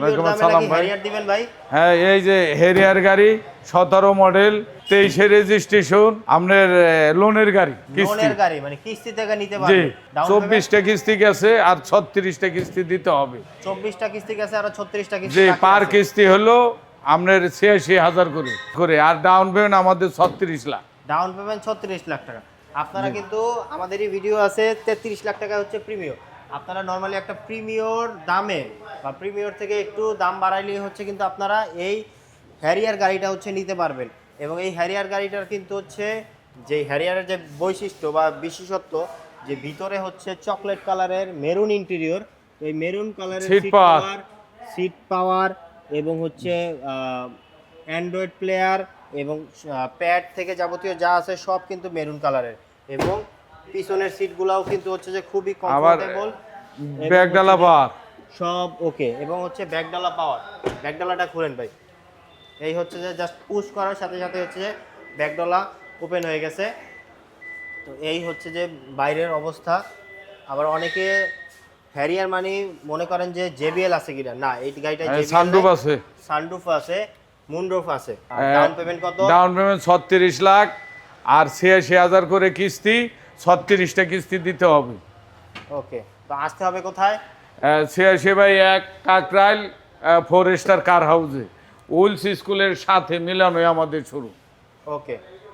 Premier ওয়ালাইকুম আসসালাম ভাই। দিবেন ভাই? হ্যাঁ এই যে হেরিয়ার গাড়ি সতেরো মডেল তেইশে রেজিস্ট্রেশন আপনার লোনের গাড়ি কিস্তি। গাড়ি মানে কিস্তি থেকে নিতে জি চব্বিশটা কিস্তি গেছে আর ছত্রিশটা কিস্তি দিতে হবে। চব্বিশটা কিস্তি গেছে আর ছত্রিশটা কিস্তি পার কিস্তি হলো আপনার ছিয়াশি হাজার করে করে। আর ডাউন পেমেন্ট আমাদের ছত্রিশ লাখ। ডাউন পেমেন্ট ছত্রিশ লাখ টাকা। আপনারা কিন্তু আমাদের ভিডিও আছে তেত্রিশ লাখ টাকা হচ্ছে প্রিমিয়র আপনারা নর্মালি একটা প্রিমিয়র দামে বা প্রিমিয়র থেকে একটু দাম বাড়াইলে হচ্ছে কিন্তু আপনারা এই হ্যারিয়ার গাড়িটা হচ্ছে নিতে পারবেন। এবং এই হ্যারিয়ার গাড়িটার কিন্তু হচ্ছে যে হ্যারিয়ারের যে বৈশিষ্ট্য বা বিশেষত্ব যে ভিতরে হচ্ছে চকলেট কালারের মেরুন ইন্টেরিয়র এই মেরুন কালারের সিট পাওয়ার সিট পাওয়ার এবং হচ্ছে অ্যান্ড্রয়েড প্লেয়ার এবং প্যাড থেকে যাবতীয় যা আছে সব কিন্তু মেরুন কালারের এবং পিছনের সিটগুলাও কিন্তু হচ্ছে যে খুবই কমফোর্টেবল ব্যাগডালা বার। সব ওকে। এবং হচ্ছে ব্যাকডালা পাওয়ার। ব্যাকডালাটা খুলেন ভাই। এই হচ্ছে যে জাস্ট পুশ করার সাথে সাথে হচ্ছে যে ব্যাকডালা ওপেন হয়ে গেছে। তো এই হচ্ছে যে বাইরের অবস্থা। আবার অনেকে হ্যারিয়ার মানে মনে করেন যে জেবিএল আছে কিনা? না এই গাড়িটা সানরুফ আছে। সানরুফ আছে মুনরুফ আছে। হ্যাঁ, ডাউন পেমেন্ট কত? ডাউন পেমেন্ট ছত্রিশ লাখ। আর ছিয়াশি হাজার করে কিস্তি। ছত্রিশটা কিস্তি দিতে হবে। ওকে তো আসতে হবে কোথায়? সে ছিয়াশি বাই এক কাকরাইল ফোর স্টার কার হাউসে। উইলস স্কুলের সাথে মিলানোই আমাদের শুরু। ওকে।